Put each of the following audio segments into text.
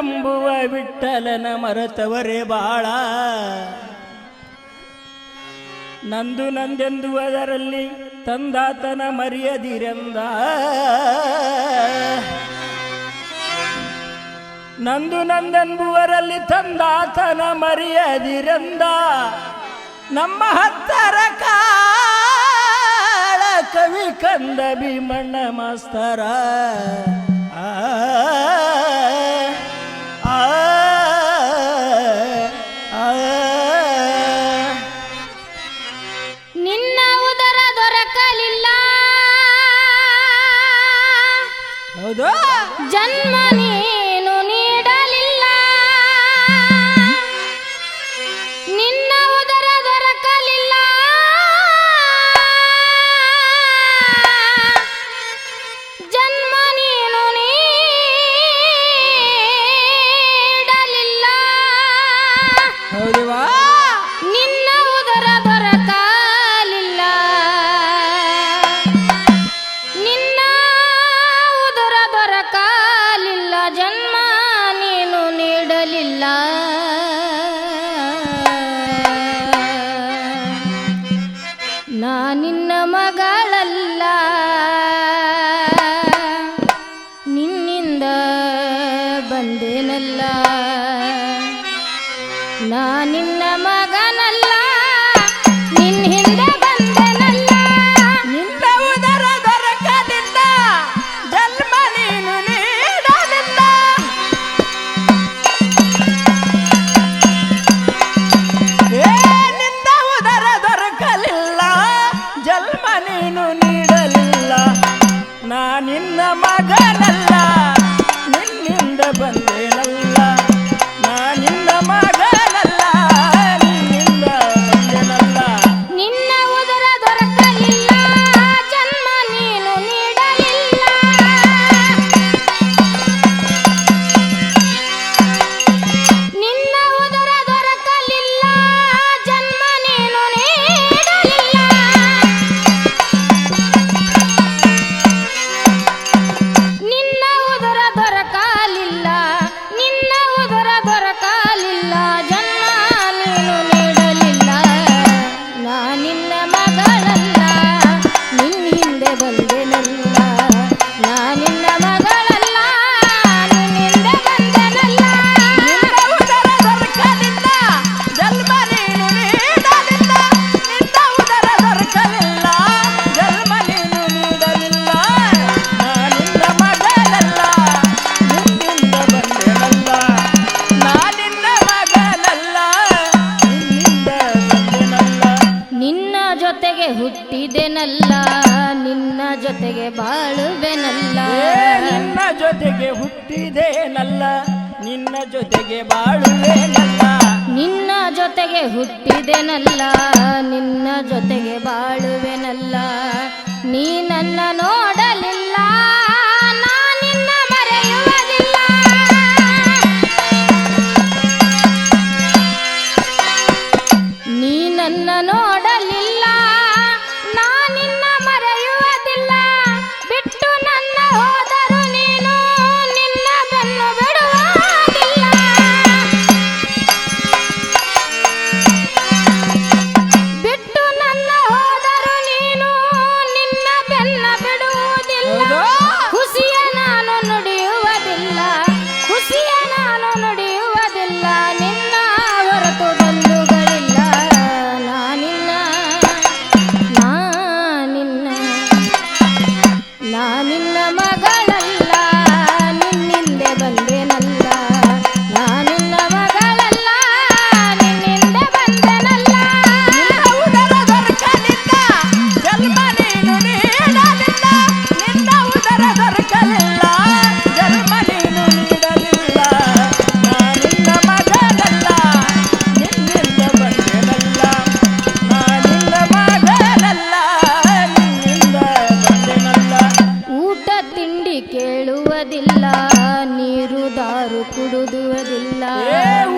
ಎಂಬುವ ವಿಠಲನ ಮರತವರೇ ಬಾಳ. ನಂದು ನಂದೆಂದು ಅದರಲ್ಲಿ ತಂದಾತನ ಮರೆಯದಿರೆಂದ. ನಂದು ನಂದೆಂಬುವರಲ್ಲಿ ತಂದಾತನ ಮರೆಯದಿರೆಂದ. ನಮ್ಮ ಹತ್ತರ ಕಾಳ ಕವಿ ಕಂದ ಭೀಮಣ್ಣ ಮಾಸ್ತರ. ಆ ಹುಟ್ಟಿದೆನಲ್ಲ ನಿನ್ನ ಜೊತೆಗೆ ಬಾಳುವೆನಲ್ಲ. ನೀ ನನ್ನ ನೋ ಕೇಳುವುದಿಲ್ಲ.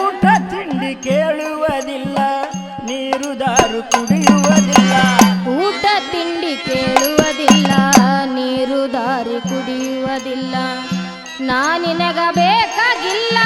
ಊಟ ತಿಂಡಿ ಕೇಳುವುದಿಲ್ಲ ನೀರು ದಾರು ಕುಡಿಯುವುದಿಲ್ಲ. ಊಟ ತಿಂಡಿ ಕೇಳುವುದಿಲ್ಲ ನೀರು ದಾರು ಕುಡಿಯುವುದಿಲ್ಲ. ನಾನಿನಗ ಬೇಕಾಗಿಲ್ಲ.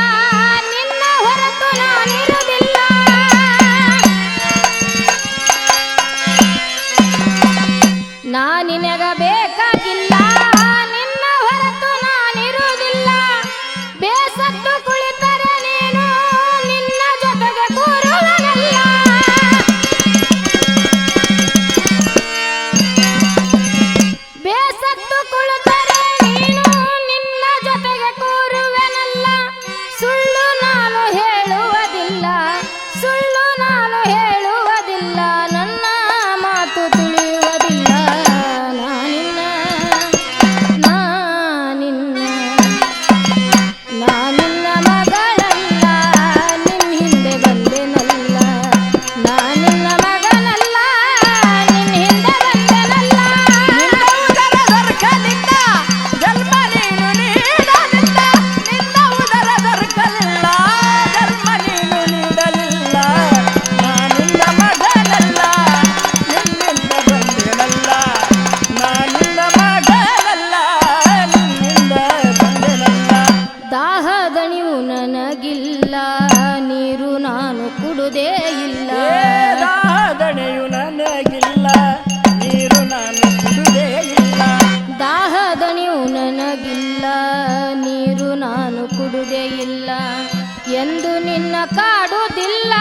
ಇಲ್ಲ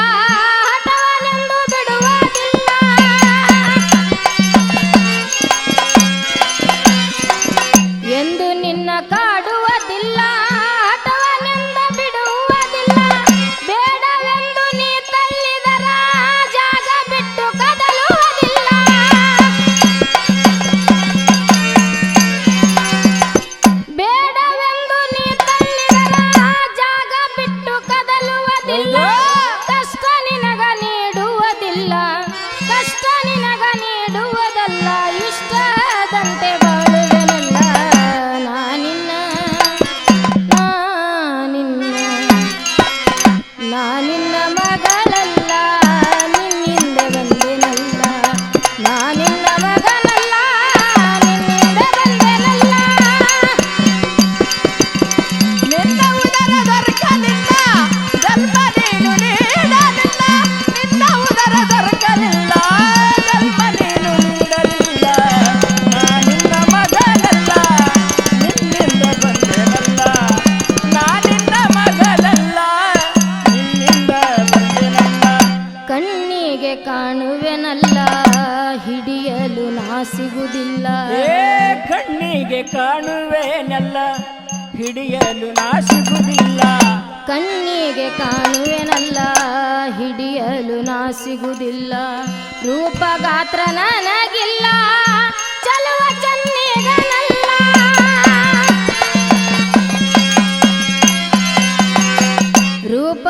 ಕಂಡು ನಾ ಸಿಗುವುದಿಲ್ಲ ಕಣ್ಣಿಗೆ ಕಾಣುವೆನಲ್ಲ ಹಿಡಿಯಲು ನಾ ಸಿಗುವುದಿಲ್ಲ ಕಣ್ಣಿಗೆ ಕಾಣುವೆನಲ್ಲ ಹಿಡಿಯಲು ನಾ ಸಿಗುವುದಿಲ್ಲ ರೂಪ ಗಾತ್ರ ನನಗಿಲ್ಲ ಚಲುವ ರೂಪ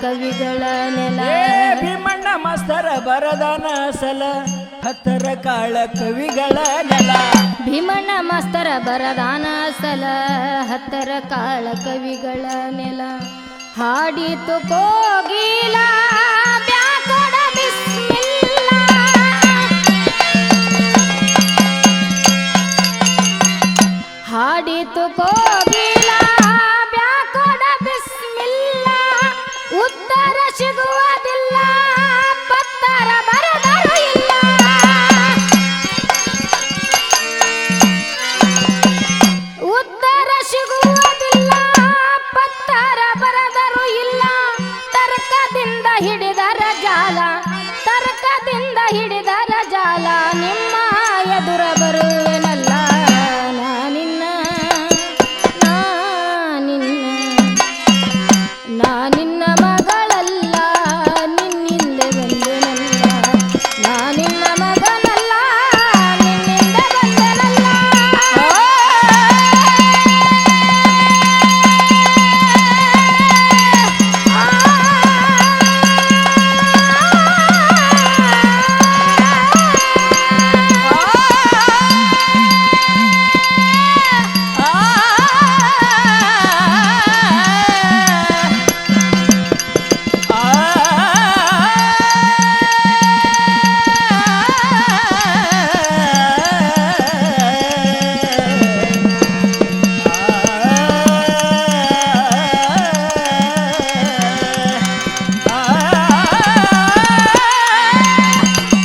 ಕವಿಗಳ ನೆಲ. ಭೀಮಣ್ಣ ಮಾಸ್ತರ ಬರದಾನ ಸಲ ಹತ್ತರ ಕಾಳ ಕವಿಗಳ ನೆಲ. ಭೀಮಣ್ಣ ಮಾಸ್ತರ ಬರದಾನ ಸಲ ಹತ್ತರ ಕಾಳ ಕವಿಗಳ ನೆಲ. ಹಾಡಿತು ಕೋಗಿಲ ಹಾಡಿತು ಕೋಗಿ